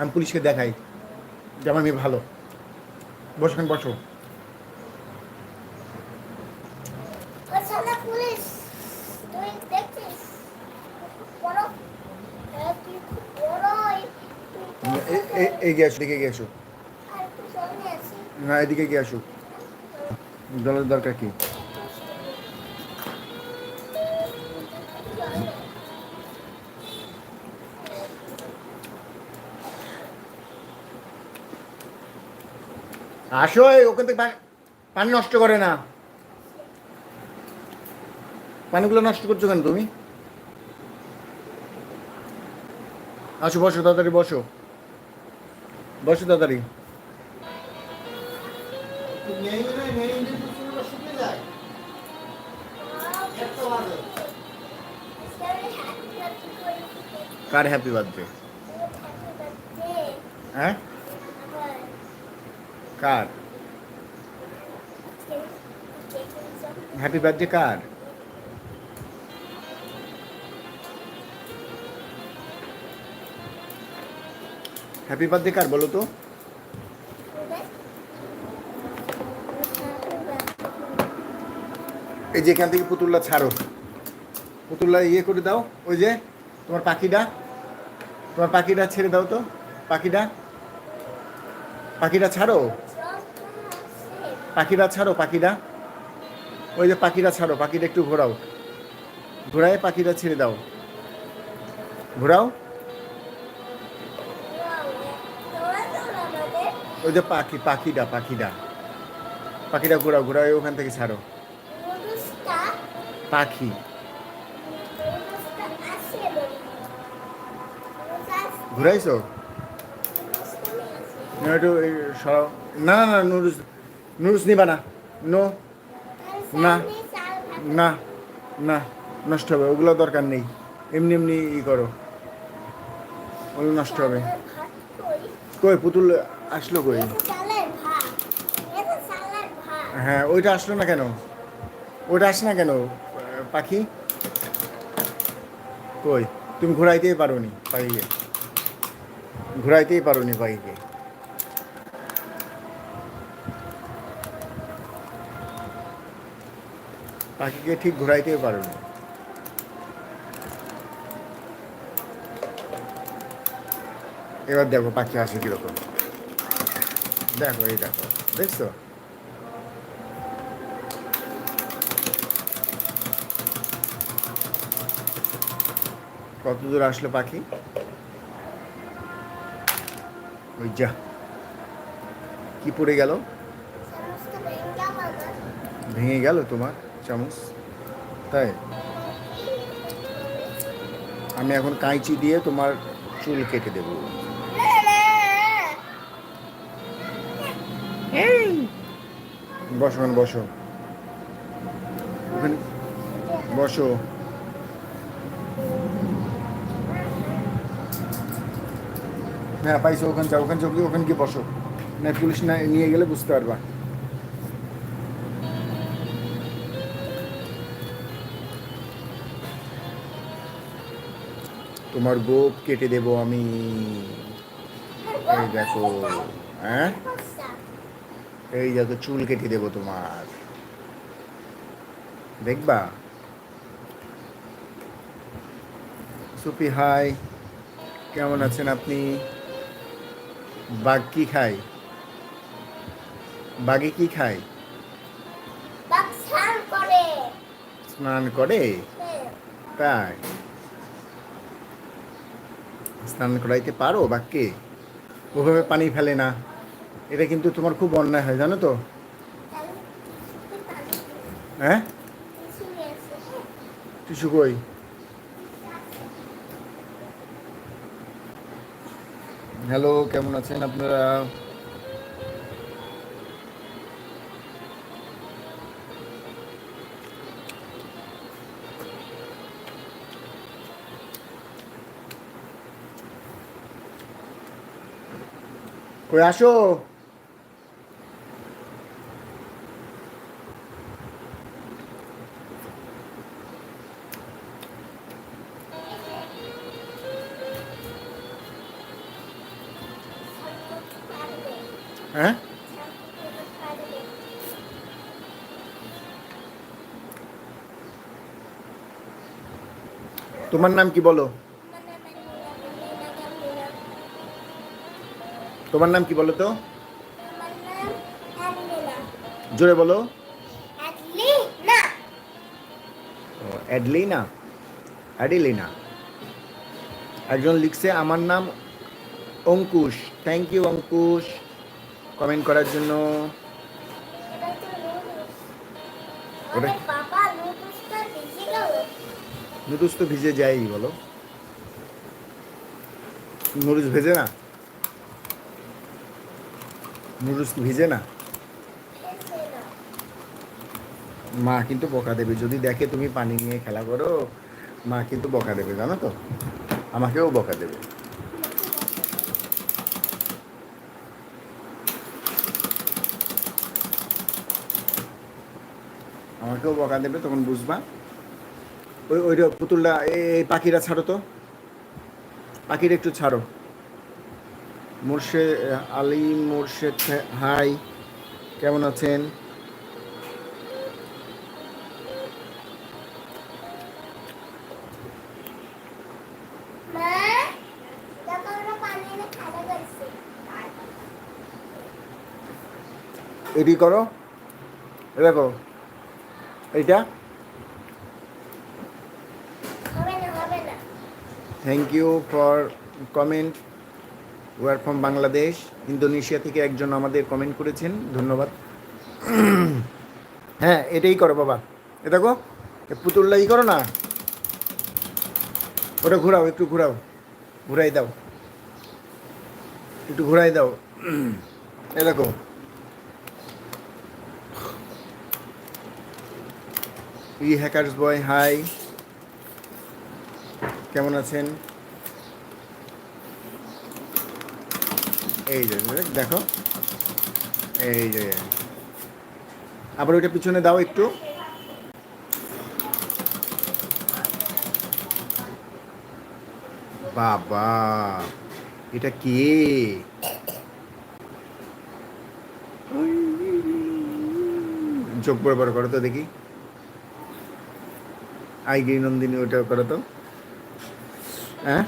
আমি পুলিশকে দেখাই যে আমার মেয়ে ভালো। বসো। এখানে বসো এগিয়ে আসো এদিকে এগিয়ে আসো। না এদিকে এগিয়ে আসো। জলের দরকার কি? আসো এই ওখান থেকে পানি নষ্ট করে না। পানিগুলো নষ্ট করছ কেন তুমি? আসো বসো তাড়াতাড়ি বসো। বসো তাড়াতাড়ি। কার হ্যাপি বার্থডে হ্যাঁ? কার? হ্যাপি বার্থডে কার? হ্যাপি বার্থডে কার বলো তো? এই যে এখান থেকে পুতুলটা ছাড়ো। পুতুলটা ইয়ে করে দাও, ওই যে তোমার পাখিটা। তোমার পাখিটা ছেড়ে দাও তো, পাখিটা। পাখিটা ছাড়ো? পাখিটা ছাড়ো পাখিরা। ওই যে পাখিরা ছাড়ো পাখিটা একটু ঘোরাও। ঘোরায় পাখিটা ছেড়ে দাও। ঘোরাও। ওই যে পাখি পাখিটা পাখিটা। পাখিটা ঘোরাও ঘোরাও ওখান থেকে ছাড়ো। পাখি। ঘুরাইছো? না একটু এই সরাও না না না নুরুস নিবা না। নো। না। না। না। নষ্ট হবে। ওগুলো দরকার নেই। এমনি এমনি ই করো। ওগুলো নষ্ট হবে। কই? পুতুল আসলো কই? হ্যাঁ ওইটা আসলো না কেন? ওইটা আসে না কেন? পাখি? কই? তুমি ঘোরাইতেই পারো নি পাখিকে। ঘোরাইতেই পারো নি পাখিকে। পাখিকে ঠিক ঘোরাইতেই পারো না। এবার দেখো পাখি আসে কীরকম। দেখো এই দেখো দেখছ? কত দূর আসলো পাখি? ওই যা। কি পড়ে গেল। ভেঙে গেল তোমার? চামচ। তাই? আমি এখন কাঁচি দিয়ে তোমার চুল কেটে দেবো। বসো ওখানে বসো। ওখানে বসো। হ্যাঁ পাইছো ওখানে যাও ওখানে যাও ওখানে গিয়ে বসো। না পুলিশ না নিয়ে গেলে বুঝতে পারবা। তোমার গোপ কেটে দেব আমি। এই দেখো হ্যাঁ? এই দেখো চুল কেটে দেবো তোমার। দেখবা? সুপি হাই। কেমন আছেন আপনি? বাঘ কি খায়? বাঘে কি খায়? স্নান করে। তাই? স্নান করাইতে পারো বাক্যে ওভাবে পানি ফেলে না। এটা কিন্তু তোমার খুব অন্যায় হয়, জানো তো? হ্যাঁ? টিসু কই? হ্যালো, কেমন আছেন আপনারা? কই আসো। হ্যাঁ? তোমার নাম কি বলো? তোমার নাম কি বলো তো? জোরে বলো। অ্যাডলিনা। অ্যাডিলিনা? একজন লিখছে আমার নাম Ankush. Thank you Ankush. Comment করার জন্য। নুডলস তো ভিজে যায়ই বলো। নুডলস ভেজে না? নুডলস কি ভিজে না? মা কিন্তু বকা দেবে। যদি দেখে তুমি পানি নিয়ে খেলা করো, মা কিন্তু বকা দেবে, জানো তো? আমাকেও বকা দেবে। আমাকেও বকা দেবে, তখন বুঝবা। ওই ওইটা পুতুলটা এই পাখিরা ছাড়ো তো। পাখিরা একটু ছাড়ো। মুর্শেদ আলী মুর্শেদ হাই কেমন আছেন? এটি করো। এ দেখো এইটা। Thank you for comment your from Bangladesh Indonesia থেকে একজন আমাদের কমেন্ট করেছেন, ধন্যবাদ। হ্যাঁ এটাই করো বাবা। এ দেখো, এ পুতুলটা ই করো না। ওটা ঘোরাও, একটু ঘোরাও। ঘুরাই দাও। একটু ঘুরাই দাও। এ দেখো। ই হ্যাকার্স বয় হাই কেমন আছেন? এই যে, দেখো এই যে আবার ওইটা পিছনে দাও একটু। বাবা, এটা কে? চোখ বড় করো তো দেখি। আই গিরি নন্দিনী ওটা করো তো। হ্যাঁ?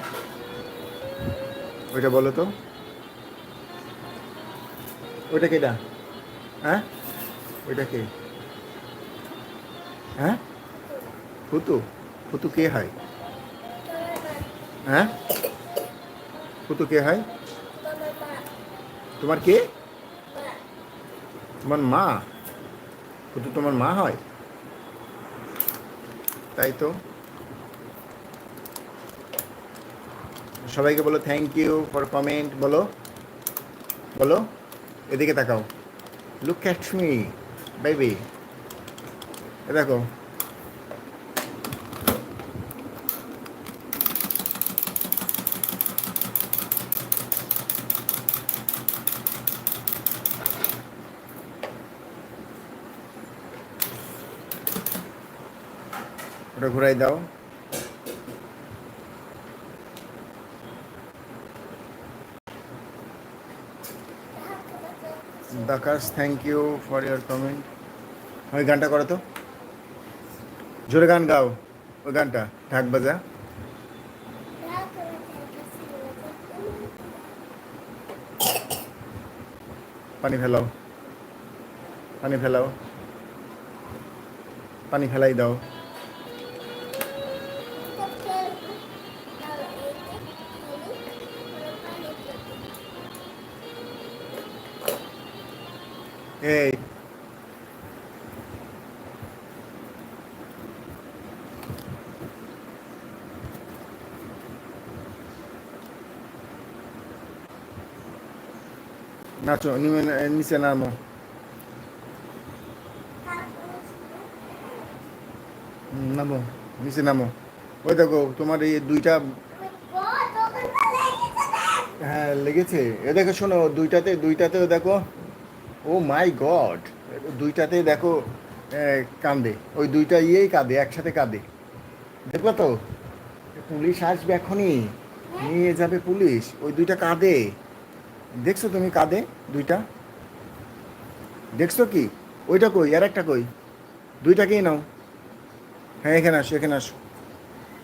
ওইটা বলো তো। ওইটা কেটা হ্যাঁ? ওইটা কে? হ্যাঁ? ফুতু? ফুতু কে হয়? হ্যাঁ? ফুতু কে হয়? তোমার কে? তোমার মা? ফুতু তোমার মা হয়? তাই তো। সবাইকে বলো থ্যাংক ইউ ফর কমেন্ট বলো। বলো। এদিকে তাকাও। লুক অ্যাট মি বেবি এ দেখো। ওটা ঘুরাই দাও। দাকাশ thank you for your comment ওই গানটা করো তো। জোরে গান গাও, ওই গানটা, ঢাক বাজা। পানি ফেলাও পানি ফেলাও, পানি ফেলাই দাও। এই নাচো নিচে নামো নামো নিচে নামো ওই দেখো তোমার এই দুইটা হ্যাঁ লেগেছে এ দেখো শোনো দুইটাতে দুইটাতেও দেখো ও মাই গড দুইটাতে দেখো কাঁদে। ওই দুইটা ইয়েই কাঁদে একসাথে কাঁদে। দেখবা তো পুলিশ আসবে এখনই নিয়ে যাবে পুলিশ ওই দুইটা কাঁদে। দেখছ তুমি কাঁদে দুইটা? দেখছ কি? ওইটা কই আর একটা কই? দুইটাকেই নাও। হ্যাঁ এখানে আসো এখানে আসো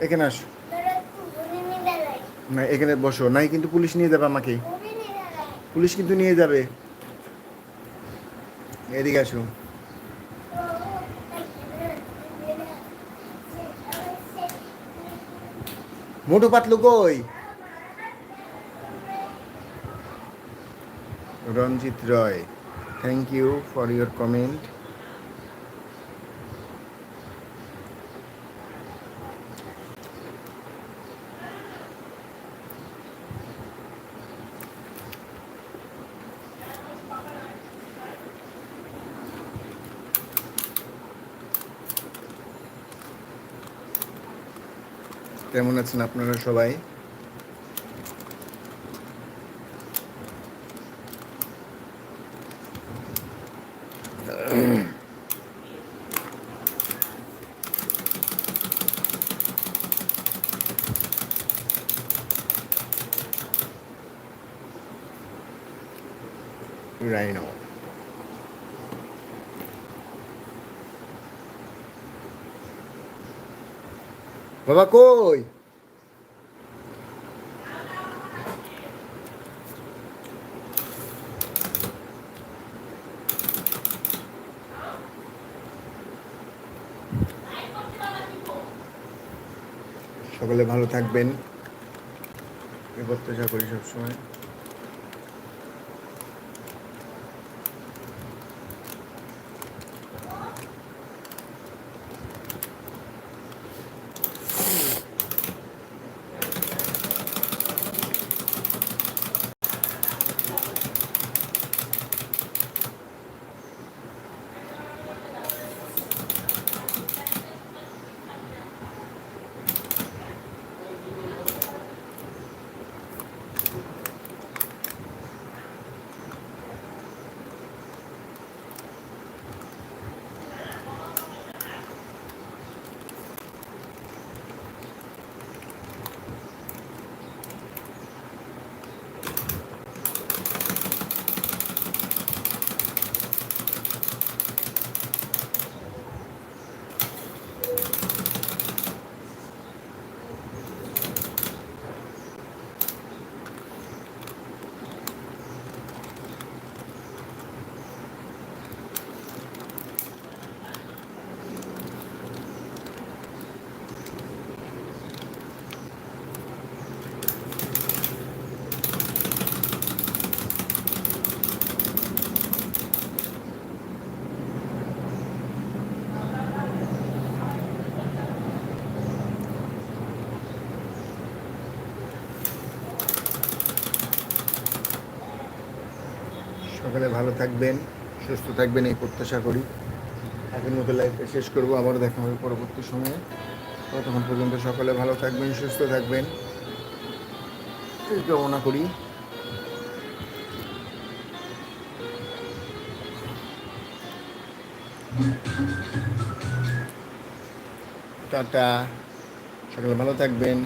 এখানে আসো। না এখানে বসো নাই কিন্তু পুলিশ নিয়ে যাবে আমাকে। পুলিশ কিন্তু নিয়ে যাবে। এদিকে আসুন। মোটু পাতলু কই? Ranjit Roy thank you for your comment কেমন আছেন আপনারা সবাই? বাবা কই? সকলে ভালো থাকবেন। এ প্রত্যাশা করি সবসময়। সকালে ভালো থাকবেন, সুস্থ থাকবেন, এই প্রত্যাশা করি। এখন মতো লাইফটা শেষ করব আবার দেখা হবে পরবর্তী সময়ে। ততক্ষণ পর্যন্ত সকলে ভালো থাকবেন, সুস্থ থাকবেন। কামনা করি। টাটা। সকলে ভালো থাকবেন।